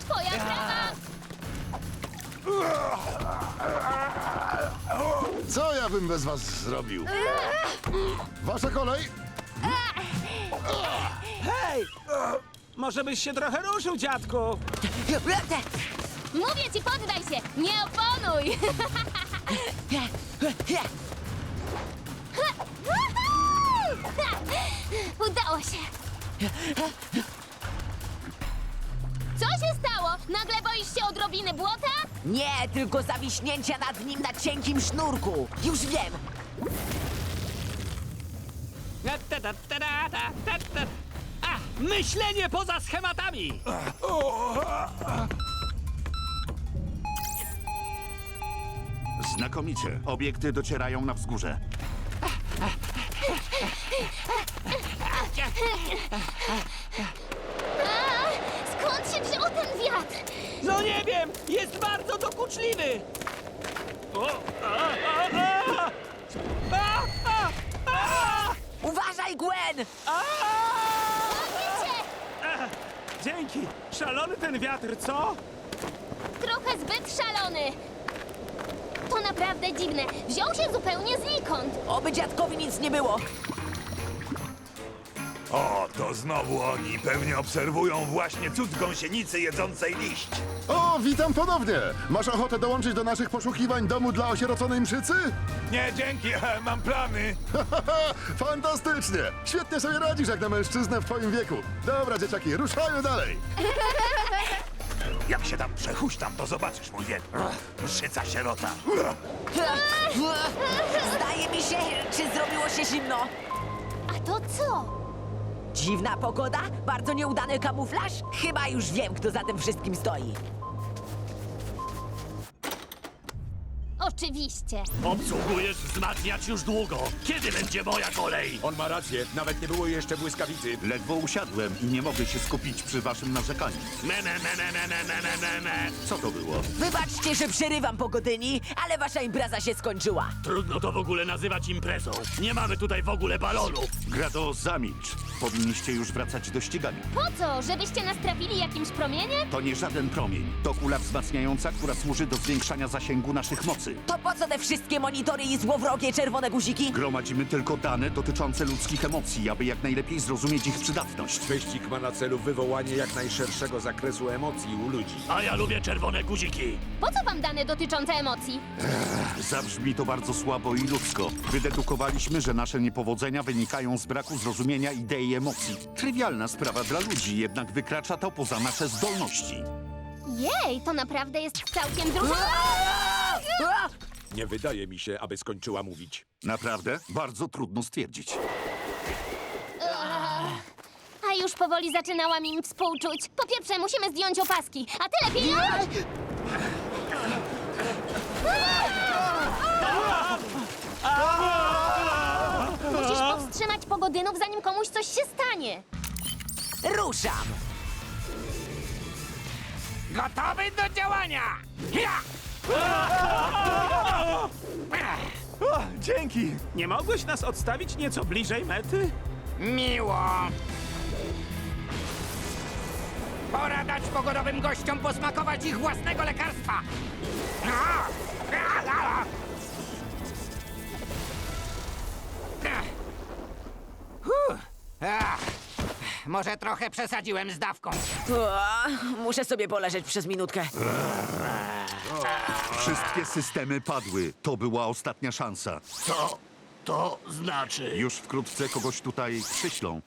Twoja sprawa! Co ja bym bez was zrobił? Wasza kolej? Hej! Może byś się trochę ruszył, dziadku? Mówię ci, poddaj się! Nie oponuj! Udało się! Co się stało? Nagle boisz się odrobiny błota? Nie, tylko zawiśnięcia nad nim na cienkim sznurku. Już wiem. Ta, ta, ta, ta, ta, ta, ta. A, myślenie poza schematami! Znakomicie. Obiekty docierają na wzgórze. A, skąd się wziął ten wiatr? No nie wiem, jest bardzo dokuczliwy! O, a, a, a! A, a, a! Uważaj, Gwen! A! Wiecie, Dzięki! Szalony ten wiatr, co? trochę zbyt szalony. To naprawdę dziwne. Wziął się zupełnie znikąd. Oby dziadkowi nic nie było. To znowu oni. Pewnie obserwują właśnie cud gąsienicy jedzącej liść. O, witam ponownie! Masz ochotę dołączyć do naszych poszukiwań domu dla osieroconej mszycy? Nie, dzięki, mam plany. Fantastycznie! Świetnie sobie radzisz jak na mężczyznę w twoim wieku. Dobra, dzieciaki, ruszajmy dalej! Jak się tam przechuśtam, to zobaczysz mój wiek. Mszyca sierota. Zdaje mi się, czy zrobiło się zimno. A to co? Dziwna pogoda? Bardzo nieudany kamuflaż? Chyba już wiem, kto za tym wszystkim stoi. Oczywiście. Obsługujesz wzmacniacz już długo. Kiedy będzie moja kolej? On ma rację, nawet nie było jeszcze błyskawicy. Ledwo usiadłem i nie mogę się skupić przy waszym narzekaniu. Me, me, me, me, me, me, me, me, me, me. Co to było? Wybaczcie, że przerywam pogodyni, ale wasza impreza się skończyła. Trudno to w ogóle nazywać imprezą. Nie mamy tutaj w ogóle balonów. Grado, zamilcz. Powinniście już wracać do ścigania. Po co? Żebyście nas trafili jakimś promieniem? To nie żaden promień. To kula wzmacniająca, która służy do zwiększania zasięgu naszych mocy. To po co te wszystkie monitory i złowrogie czerwone guziki? Gromadzimy tylko dane dotyczące ludzkich emocji, aby jak najlepiej zrozumieć ich przydatność. Wyścig ma na celu wywołanie jak najszerszego zakresu emocji u ludzi. A ja lubię czerwone guziki. Po co wam dane dotyczące emocji? Zabrzmi to bardzo słabo i ludzko. Wydedukowaliśmy, że nasze niepowodzenia wynikają z braku zrozumienia idei emocji. Trywialna sprawa dla ludzi, jednak wykracza to poza nasze zdolności. Jej, to naprawdę jest całkiem dużo... A! Nie wydaje mi się, aby skończyła mówić. Naprawdę? Bardzo trudno stwierdzić. A już powoli zaczynałam im współczuć. Po pierwsze, musimy zdjąć opaski, a ty lepiej... Powstrzymać pogodynów, zanim komuś coś się stanie. Ruszam! Gotowy do działania! Ja! O, dzięki! Nie mogłeś nas odstawić nieco bliżej mety? Miło. Pora dać pogodowym gościom posmakować ich własnego lekarstwa. Ach. Może trochę przesadziłem z dawką. O, muszę sobie poleżeć przez minutkę. Wszystkie systemy padły. To była ostatnia szansa. Co to znaczy? Już wkrótce kogoś tutaj przyślą.